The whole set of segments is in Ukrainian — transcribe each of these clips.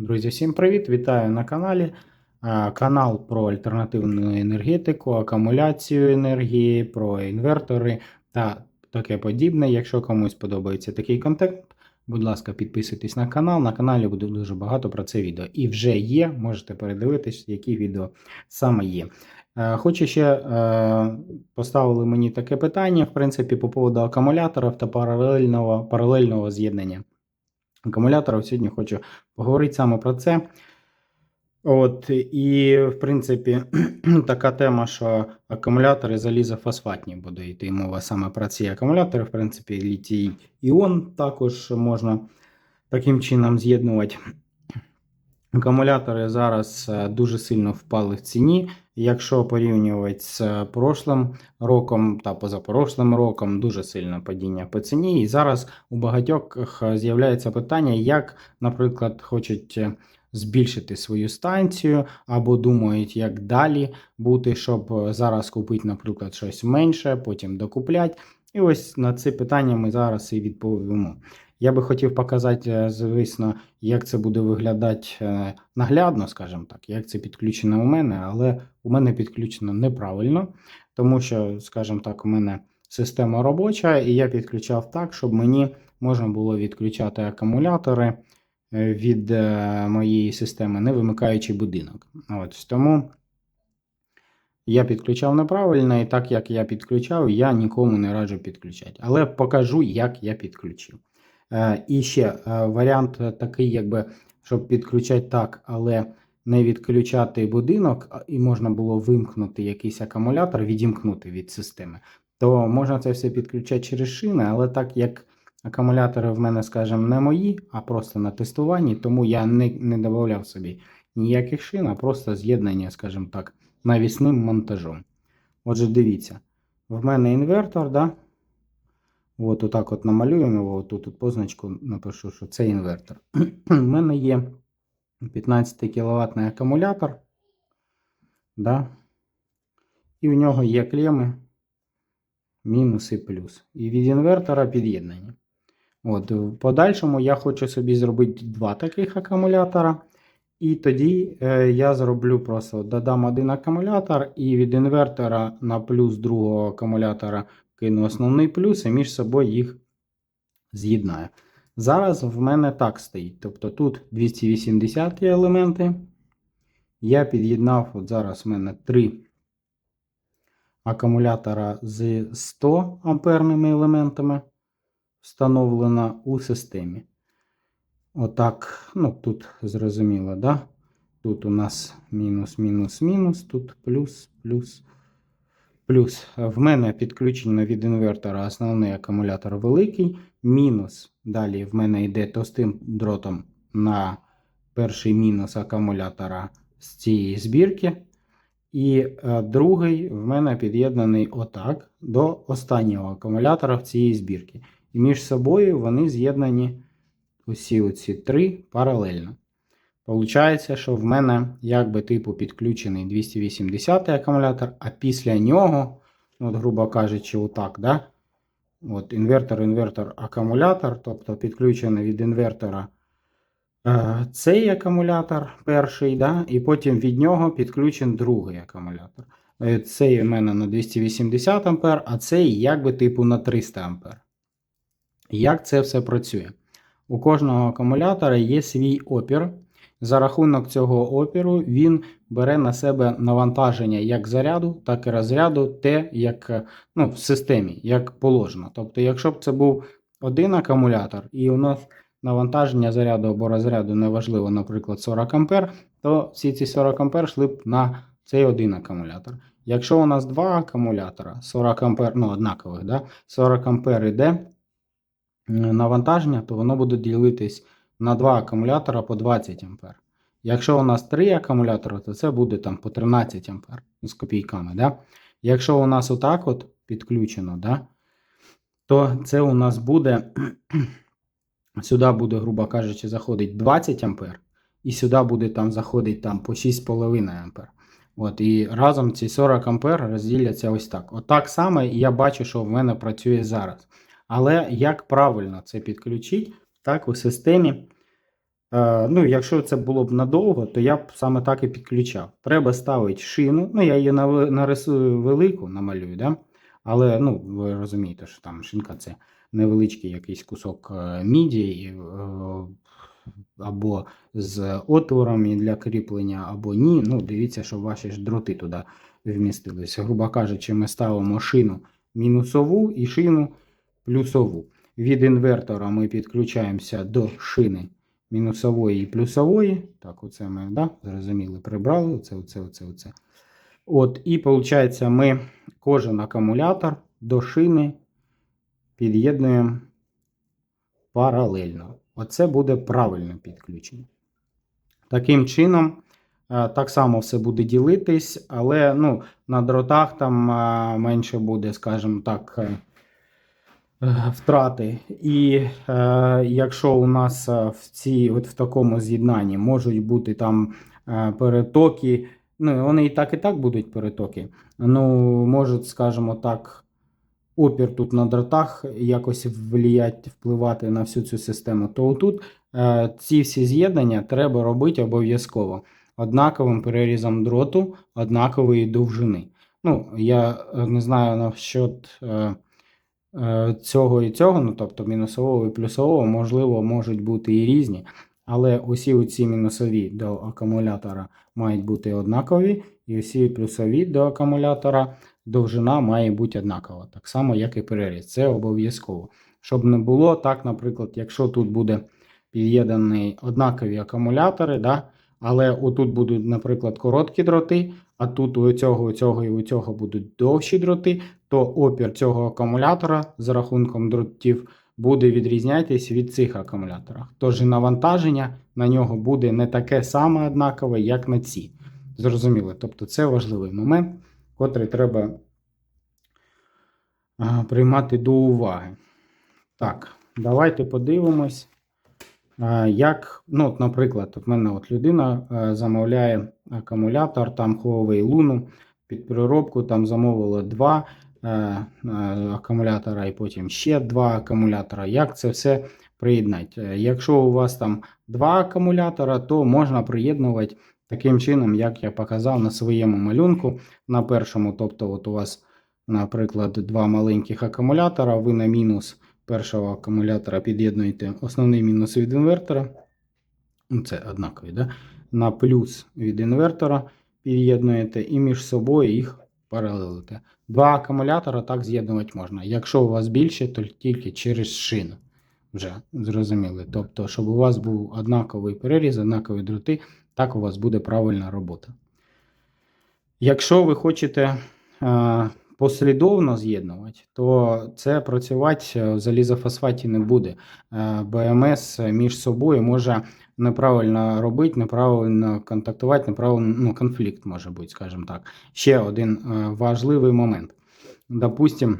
Друзі, всім привіт! Вітаю на каналі. Канал про альтернативну енергетику, акумуляцію енергії, про інвертори та таке подібне. Якщо комусь подобається такий контент, будь ласка, підписуйтесь на канал. На каналі буде дуже багато про це відео. І вже є, можете передивитись, які відео саме є. Хочу ще поставили мені таке питання, в принципі, по поводу акумуляторів та паралельного, паралельного з'єднання акумуляторів. Сьогодні хочу поговорити саме про це. От, і, в принципі, така тема, що акумулятори залізофосфатні буде йти мова саме про ці акумулятори. В принципі, літій іон також можна таким чином з'єднувати. Акумулятори зараз е, дуже сильно впали в ціні. Якщо порівнювати з прошлим роком та позапрошлим роком, дуже сильне падіння по ціні. І зараз у багатьох з'являється питання, як, наприклад, хочуть е, збільшити свою станцію, або думають, як далі бути, щоб зараз купити, наприклад, щось менше, потім докупляти. І ось на це питання ми зараз і відповімо. Я би хотів показати, е, звісно, як це буде виглядати е, наглядно, скажімо так, як це підключено у мене, але у мене підключено неправильно, тому що, скажімо так, у мене система робоча, і я підключав так, щоб мені можна було відключати акумулятори е, від моєї системи, не вимикаючи будинок. От, тому я підключав неправильно, і так як я підключав, я нікому не раджу підключати. Але покажу, як я підключив. Е, І ще е, варіант такий, якби, щоб підключати так, але не відключати будинок, і можна було вимкнути якийсь акумулятор, відімкнути від системи, то можна це все підключати через шини, але так як акумулятори в мене, скажімо, не мої, а просто на тестуванні, тому я не, не додавав собі ніяких шин, а просто з'єднання, скажімо так, навісним монтажом. Отже, дивіться, в мене інвертор, да? От отак от намалюємо його, от позначку напишу, що це інвертор. У мене є 15 кВт акумулятор. Да? І в нього є клеми мінус і плюс. І від інвертора під'єднання. От, в подальшому я хочу собі зробити два таких акумулятора. І тоді е, я зроблю просто додам один акумулятор, і від інвертора на плюс другого акумулятора кину основний плюс і між собою їх з'єднаю. Зараз в мене так стоїть. Тобто тут 280 є елементи. Я під'єднав, от зараз в мене три акумулятора з 100 амперними елементами встановлено у системі. Отак, ну тут зрозуміло, да? Тут у нас мінус, мінус, мінус, тут плюс, плюс, плюс. В мене підключено від інвертора основний акумулятор великий, мінус. Далі в мене йде товстим дротом на перший мінус акумулятора з цієї збірки. І е, другий в мене під'єднаний отак до останнього акумулятора в цієї збірки. І між собою вони з'єднані усі оці три паралельно. Получається, що в мене якби типу підключений 280 акумулятор, а після нього, от, грубо кажучи, отак, да? От, інвертор, інвертор, акумулятор, тобто підключений від інвертора е, цей акумулятор перший, да? і потім від нього підключений другий акумулятор. Е, Цей у мене на 280 А, а цей якби типу на 300 А. Як це все працює? У кожного акумулятора є свій опір. За рахунок цього опіру він бере на себе навантаження як заряду, так і розряду, те, як е, ну, в системі, як положено. Тобто, якщо б це був один акумулятор, і у нас навантаження заряду або розряду неважливо, наприклад, 40 А, то всі ці 40 А йшли б на цей один акумулятор. Якщо у нас два акумулятора, 40 А, ну, однакових, да, 40 А йде навантаження, то воно буде ділитись на два акумулятора по 20 А. Якщо у нас три акумулятори, то це буде там по 13 А з копійками. Да? Якщо у нас отак от підключено, да, то це у нас буде, сюди буде, грубо кажучи, заходить 20 А, і сюди буде там заходить там по 6,5 А. От, і разом ці 40 А розділяться ось так. Отак само і я бачу, що в мене працює зараз. Але як правильно це підключити, так у системі Е, ну, якщо це було б надовго, то я б саме так і підключав. Треба ставити шину. Ну, я її нарисую велику, намалюю, да? але ну, ви розумієте, що там шинка це невеличкий якийсь кусок е, міді е, або з отворами для кріплення, або ні. Ну, дивіться, щоб ваші ж дроти туди вмістилися. Грубо кажучи, ми ставимо шину мінусову і шину плюсову. Від інвертора ми підключаємося до шини мінусової і плюсової. Так, оце ми да, зрозуміли, прибрали. Оце, оце, оце, оце. От, і виходить, ми кожен акумулятор до шини під'єднуємо паралельно. Оце буде правильне підключення. Таким чином, е, так само все буде ділитись, але ну, на дротах там е, менше буде, скажімо так, е, втрати. І е, якщо у нас е, в, цій, от в такому з'єднанні можуть бути там е, перетоки, ну вони і так, і так будуть перетоки. Ну, можуть, скажімо так, опір тут на дротах якось влиять, впливати на всю цю систему, то тут е, ці всі з'єднання треба робити обов'язково однаковим перерізом дроту, однакової довжини. Ну, я е, не знаю насчет е, е, цього і цього, ну тобто мінусового і плюсового, можливо, можуть бути і різні. Але усі оці мінусові до акумулятора мають бути однакові, і усі плюсові до акумулятора довжина має бути однакова, так само, як і переріз. Це обов'язково. Щоб не було так, наприклад, якщо тут буде під'єднані однакові акумулятори, да, але отут будуть, наприклад, короткі дроти, а тут у цього, у цього і у цього будуть довші дроти, то опір цього акумулятора за рахунком дротів буде відрізнятися від цих акумуляторів. Тож і навантаження на нього буде не таке саме однакове, як на ці. Зрозуміло. Тобто це важливий момент, котрий треба приймати до уваги. Так, давайте подивимось, як, ну, от, наприклад, в мене от людина замовляє акумулятор, там Huawei Luna, під переробку там замовила два е, е, акумулятора і потім ще два акумулятора. Як це все приєднати? Е, Якщо у вас там два акумулятора, то можна приєднувати таким чином, як я показав на своєму малюнку. На першому, тобто, от у вас, наприклад, два маленьких акумулятора, ви на мінус першого акумулятора під'єднуєте основний мінус від інвертора. Ну, Це однакові, да? на плюс від інвертора під'єднуєте і між собою їх паралелите. Два акумулятора так з'єднувати можна. Якщо у вас більше, то тільки через шину. Вже зрозуміли. Тобто, щоб у вас був однаковий переріз, однакові дроти, так у вас буде правильна робота. Якщо ви хочете е, послідовно з'єднувати, то це працювати в залізофосфаті не буде. Е, БМС між собою може неправильно робити, неправильно контактувати, неправильно ну, конфлікт може бути, скажімо так. Ще один е, важливий момент. Допустим,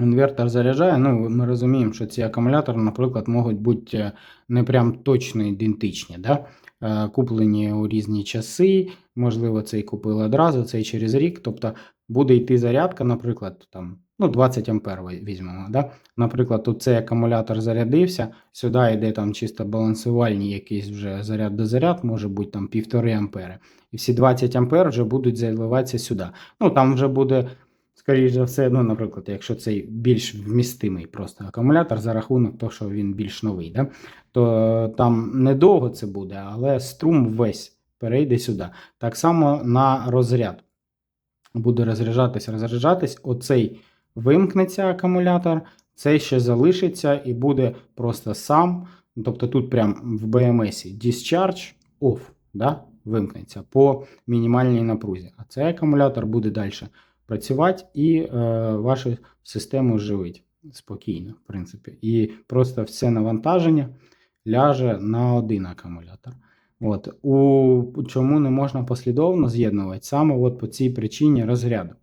інвертор заряджає. Ну, ми розуміємо, що ці акумулятори, наприклад, можуть бути е, не прям точно ідентичні. Да? Е, Куплені у різні часи, можливо, цей купили одразу, цей через рік. Тобто буде йти зарядка, наприклад, там, ну, 20 ампер візьмемо. Да? Наприклад, тут цей акумулятор зарядився, сюди йде там чисто балансувальні якийсь вже заряд до заряд, може бути там 1,5 ампери. І всі 20 ампер вже будуть заливатися сюди. Ну, там вже буде, скоріш за все, ну, наприклад, якщо цей більш вмістимий просто акумулятор за рахунок того, що він більш новий, да? то там недовго це буде, але струм весь перейде сюди. Так само на розряд. Буде розряджатись, розряджатись. Оцей вимкнеться акумулятор, цей ще залишиться і буде просто сам. Тобто тут прям в BMS discharge off, да, вимкнеться по мінімальній напрузі. А цей акумулятор буде далі працювати і е, вашу систему живить спокійно, в принципі. І просто все навантаження ляже на один акумулятор. От. У чому не можна послідовно з'єднувати? Саме от по цій причині розряду.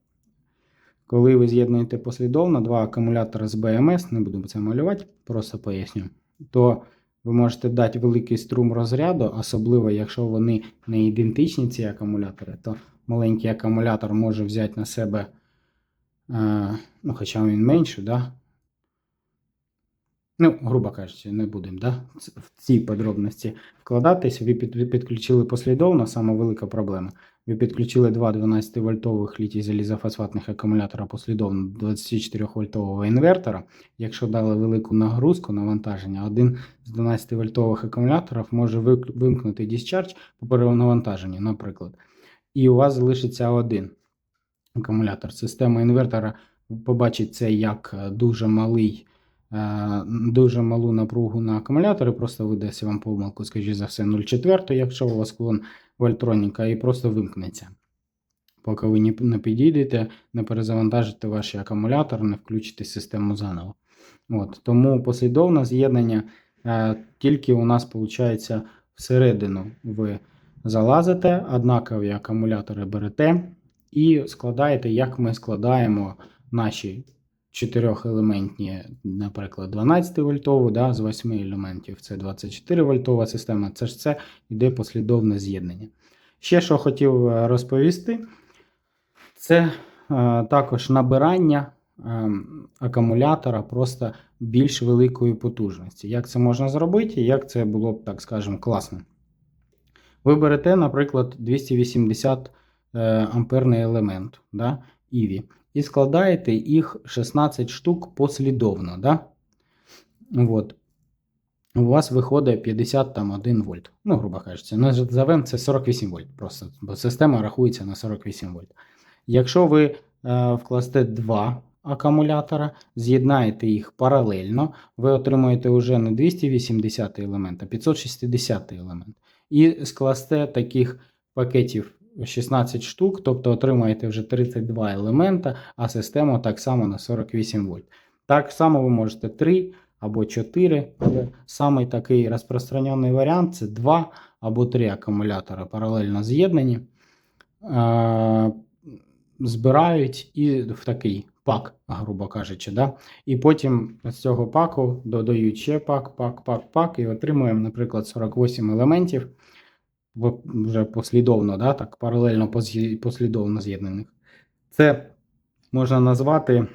Коли ви з'єднуєте послідовно два акумулятори з BMS, не буду це малювати, просто поясню, то ви можете дати великий струм розряду, особливо якщо вони не ідентичні, ці акумулятори, то маленький акумулятор може взяти на себе, е, ну, хоча він менший, да? Ну, грубо кажучи, не будемо да, в ці подробності вкладатись. Ви, підключили послідовно, саме велика проблема. Ви підключили два 12 вольтових літій залізофосфатних акумулятора послідовно до 24 вольтового інвертора. Якщо дали велику нагрузку навантаження, один з 12 вольтових акумуляторів може вимкнути discharge по перенавантаженню, наприклад. І у вас залишиться один акумулятор. Система інвертора побачить це як е, дуже малий. е, Дуже малу напругу на акумулятори, просто видасть вам помилку, скажімо за все, 0,4, якщо у вас клон вольтроніка, і просто вимкнеться. Поки ви не підійдете, не перезавантажите ваш акумулятор, не включите систему заново. От, тому послідовне з'єднання е, тільки у нас виходить всередину ви залазите, однакові акумулятори берете і складаєте, як ми складаємо наші чотирьохелементні, наприклад, 12 вольтову, да, з 8 елементів це 24 вольтова система. Це ж це йде послідовне з'єднання. Ще що хотів е, розповісти, це е, також набирання е, акумулятора просто більш великої потужності. Як це можна зробити, як це було б, так скажемо, класно. Ви берете, наприклад, 280 е, амперний елемент да, Іві, і складаєте їх 16 штук послідовно. Да? От. У вас виходить 51 вольт. Ну, грубо кажучи, назовемо це 48 вольт просто, бо система рахується на 48 вольт. Якщо ви е, вкласте два акумулятора, з'єднаєте їх паралельно, ви отримуєте вже не 280 елемент, а 560 елемент. І скласте таких пакетів 16 штук, тобто отримаєте вже 32 елемента, а система так само на 48 вольт. Так само ви можете 3 або 4, але самий такий розпространений варіант це 2 або 3 акумулятори паралельно з'єднані. Збирають і в такий пак, грубо кажучи. Да? І потім з цього паку додають ще пак, пак, пак, пак, і отримуємо, наприклад, 48 елементів вже послідовно, да? так, паралельно послідовно з'єднаних. Це можна назвати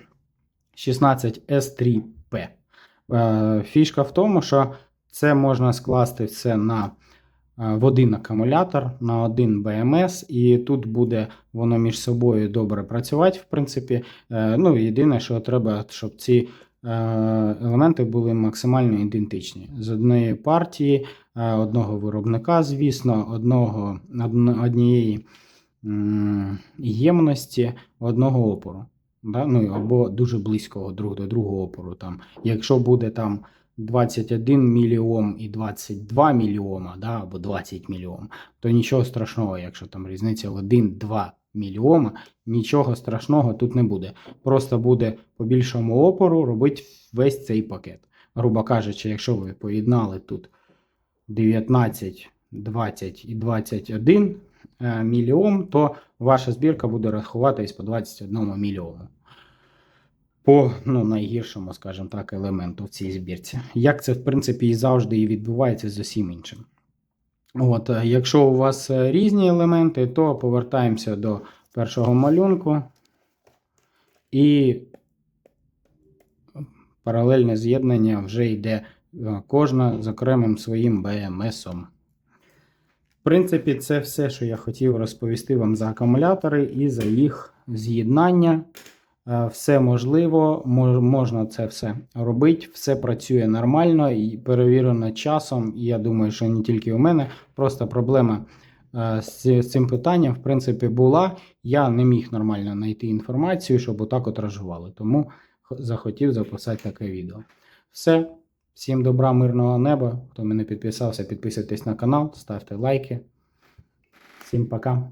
16S3P. Е, Фішка в тому, що це можна скласти все на в один акумулятор, на один БМС, і тут буде воно між собою добре працювати, в принципі. Е, Ну, єдине, що треба, щоб ці е, елементи були максимально ідентичні. З однієї партії, е, одного виробника, звісно, одного, однієї ємності, одного опору. Да? Ну, або дуже близького друг до другого опору. Там. Якщо буде там 21 мільйом і 22 мільйома, да, або 20 мільйом, то нічого страшного, якщо там різниця в 1-2 мільйома, нічого страшного тут не буде. Просто буде по більшому опору робити весь цей пакет. Грубо кажучи, якщо ви поєднали тут 19, 20 і 21 е, мільйом, то ваша збірка буде рахуватись по 21 мільйону. По ну, найгіршому, скажімо так, елементу в цій збірці. Як це, в принципі, і завжди і відбувається з усім іншим. От, е, якщо у вас е, різні елементи, то повертаємося до першого малюнку і паралельне з'єднання вже йде е, кожна з окремим своїм BMS-ом. В принципі, це все, що я хотів розповісти вам за акумулятори і за їх з'єднання. Е, Все можливо, можна це все робити, все працює нормально і перевірено часом. І я думаю, що не тільки у мене. Просто проблема е, з цим питанням, в принципі, була. Я не міг нормально знайти інформацію, щоб отак от розжували. Тому захотів записати таке відео. Все. Всім добра, мирного неба. Хто мене підписався, підписуйтесь на канал, ставте лайки. Всім пока.